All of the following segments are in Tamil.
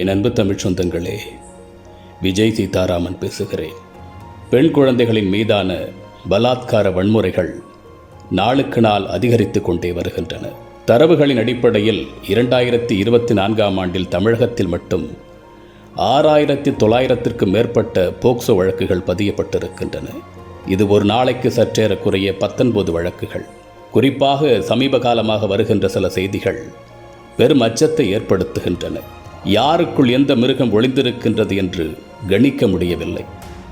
என் அன்பு தமிழ் சொந்தங்களே விஜய் சீதாராமன் பேசுகிறேன். பெண் குழந்தைகளின் மீதான பலாத்கார வன்முறைகள் நாளுக்கு நாள் அதிகரித்து கொண்டே வருகின்றன. தரவுகளின் அடிப்படையில் இரண்டாயிரத்தி இருபத்தி நான்காம் ஆண்டில் தமிழகத்தில் மட்டும் ஆறாயிரத்தி தொள்ளாயிரத்திற்கும் மேற்பட்ட போக்சோ வழக்குகள் பதியப்பட்டிருக்கின்றன. இது ஒரு நாளைக்கு சற்றேறக்குறைய பத்தொன்பது வழக்குகள். குறிப்பாக சமீப காலமாக வருகின்ற சில செய்திகள் பெரும் அச்சத்தை ஏற்படுத்துகின்றன. யாருக்குள் எந்த மிருகம் ஒளிந்திருக்கின்றது என்று கணிக்க முடியவில்லை.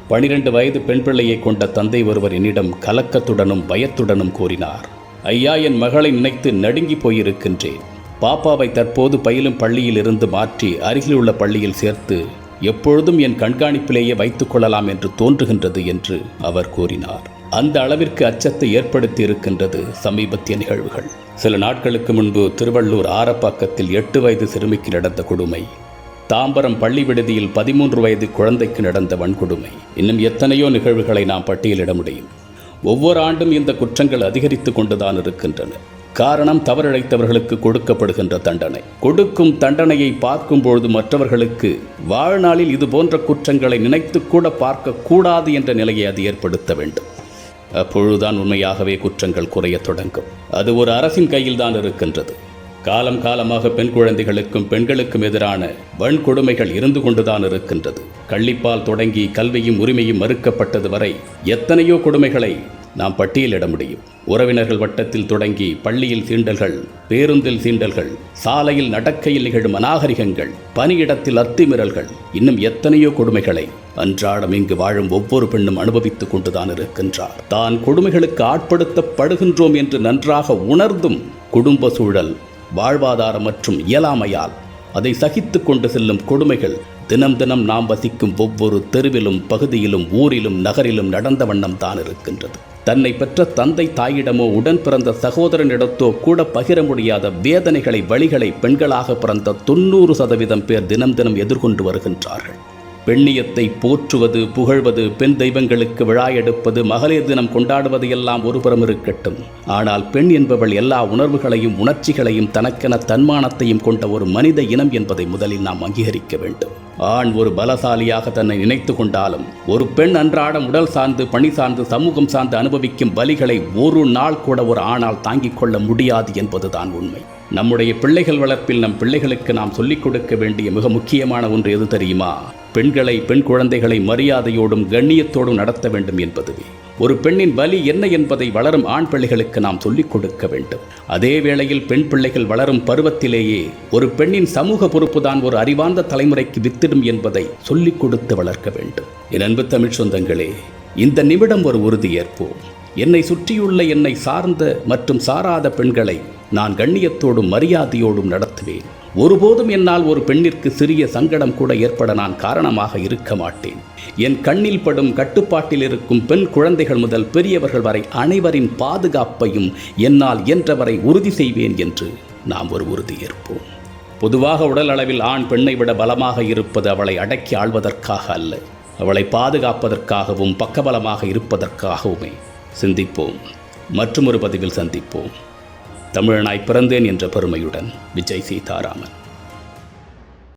பனிரெண்டு வயது பெண் பிள்ளையை கொண்ட தந்தை ஒருவர் என்னிடம் கலக்கத்துடனும் பயத்துடனும் கூறினார் ஐயா என் மகளை நினைத்து நடுங்கி போயிருக்கின்றேன். பாப்பாவை தற்போது பயிலும் பள்ளியில் இருந்து மாற்றி அருகிலுள்ள பள்ளியில் சேர்த்து எப்பொழுதும் என் கண்காணிப்பிலேயே வைத்துக் கொள்ளலாம் என்று தோன்றுகின்றது என்று அவர் கூறினார். அந்த அளவிற்கு அச்சத்தை ஏற்படுத்தி இருக்கின்றது சமீபத்திய நிகழ்வுகள். சில நாட்களுக்கு முன்பு திருவள்ளூர் ஆரப்பாக்கத்தில் எட்டு வயது சிறுமிக்கு நடந்த கொடுமை தாம்பரம் பள்ளி விடுதியில் பதிமூன்று வயது குழந்தைக்கு நடந்த வன்கொடுமை. இன்னும் எத்தனையோ நிகழ்வுகளை நாம் பட்டியலிட முடியும். ஒவ்வொரு ஆண்டும் இந்த குற்றங்கள் அதிகரித்து கொண்டுதான் இருக்கின்றன. காரணம் தவறிழைத்தவர்களுக்கு கொடுக்கப்படுகின்ற தண்டனை. கொடுக்கும் தண்டனையை பார்க்கும்பொழுது மற்றவர்களுக்கு வாழ்நாளில் இது போன்ற குற்றங்களை நினைத்து கூட பார்க்கக்கூடாது என்ற நிலையை அது ஏற்படுத்த வேண்டும். அப்பொழுதுதான் உண்மையாகவே குற்றங்கள் குறையத் தொடங்கும். அது ஒரு அரசின் கையில்தான் இருக்கின்றது. காலம் காலமாக பெண் குழந்தைகளுக்கும் பெண்களுக்கும் எதிரான வன்கொடுமைகள் இருந்து கொண்டுதான் இருக்கின்றது. கள்ளிப்பால் தொடங்கி கல்வியும் உரிமையும் மறுக்கப்பட்டது வரை எத்தனையோ கொடுமைகளை நாம் பட்டியலிட முடியும். உறவினர்கள் வட்டத்தில் தொடங்கி பள்ளியில் சீண்டல்கள் பேருந்தில் சீண்டல்கள் சாலையில் நடக்கையில் நிகழும் அநாகரிகங்கள் பணியிடத்தில் அத்துமீறல்கள் இன்னும் எத்தனையோ கொடுமைகளை அன்றாடம் இங்கு வாழும் ஒவ்வொரு பெண்ணும் அனுபவித்துக் கொண்டுதான் இருக்கின்றார். தான் கொடுமைகளுக்கு ஆட்படுத்தப்படுகின்றோம் என்று நன்றாக உணர்ந்தும் குடும்ப சூழல் வாழ்வாதாரம் மற்றும் இயலாமையால் அதை சகித்து கொண்டு செல்லும் கொடுமைகள் தினம் தினம் நாம் வசிக்கும் ஒவ்வொரு தெருவிலும் பகுதியிலும் ஊரிலும் நகரிலும் நடந்த வண்ணம் தான் இருக்கின்றது. தன்னை பெற்ற தந்தை தாயிடமோ உடன் பிறந்த சகோதரனிடத்தோ கூட பகிர முடியாத வேதனைகளை வழிகளை பெண்களாக பிறந்த தொண்ணூறு சதவீதம் பேர் தினம் தினம் எதிர்கொண்டு வருகின்றார்கள். பெண்ணியத்தை போற்றுவது புகழ்வது பெண் தெய்வங்களுக்கு விழா எடுப்பது மகளிர் தினம் கொண்டாடுவது எல்லாம் ஒருபுறம் இருக்கட்டும். ஆனால் பெண் என்பவள் எல்லா உணர்வுகளையும் உணர்ச்சிகளையும் தனக்கென தன்மானத்தையும் கொண்ட ஒரு மனித இனம் என்பதை முதலில் நாம் அங்கீகரிக்க வேண்டும். ஆண் ஒரு பலசாலியாக தன்னை நினைத்து கொண்டாலும் ஒரு பெண் அன்றாடம் உடல் சார்ந்து பணி சார்ந்து சமூகம் சார்ந்து அனுபவிக்கும் வலிகளை ஒரு நாள் கூட ஒரு ஆணால் தாங்கிக் கொள்ள முடியாது என்பதுதான் உண்மை. நம்முடைய பிள்ளைகள் வளர்ப்பில் நம் பிள்ளைகளுக்கு நாம் சொல்லிக் கொடுக்க வேண்டிய மிக முக்கியமான ஒன்று எது தெரியுமா? பெண்களை பெண் குழந்தைகளை மரியாதையோடும் கண்ணியத்தோடும் நடத்த வேண்டும் என்பதுவே. ஒரு பெண்ணின் வலி என்ன என்பதை வளரும் ஆண் பிள்ளைகளுக்கு நாம் சொல்லிக் கொடுக்க வேண்டும். அதே வேளையில் பெண் பிள்ளைகள் வளரும் பருவத்திலேயே ஒரு பெண்ணின் சமூக பொறுப்புதான் ஒரு அறிவார்ந்த தலைமுறைக்கு வித்திடும் என்பதை சொல்லிக் கொடுத்து வளர்க்க வேண்டும். என் அன்பு தமிழ் சொந்தங்களே இந்த நிமிடம் ஒரு உறுதியேற்போம் என்னை சுற்றியுள்ள என்னை சார்ந்த மற்றும் சாராத பெண்களை நான் கண்ணியத்தோடும் மரியாதையோடும் நடத்துவேன். ஒருபோதும் என்னால் ஒரு பெண்ணிற்கு சிறிய சங்கடம் கூட ஏற்பட நான் காரணமாக இருக்க மாட்டேன். என் கண்ணில் படும் கட்டுப்பாட்டில் இருக்கும் பெண் குழந்தைகள் முதல் பெரியவர்கள் வரை அனைவரின் பாதுகாப்பையும் என்னால் என்றவரை உறுதி செய்வேன் என்று நாம் ஒரு உறுதியேற்போம் பொதுவாக உடல் அளவில் ஆண் பெண்ணை விட பலமாக இருப்பது அவளை அடக்கி ஆள்வதற்காக அல்ல. அவளை பாதுகாப்பதற்காகவும் பக்கபலமாக இருப்பதற்காகவுமே. சிந்திப்போம். மற்றும் ஒரு பதிவில் சந்திப்போம். தமிழனாய் பிறந்தேன் என்ற பெருமையுடன் விஜய் சீதாராமன்.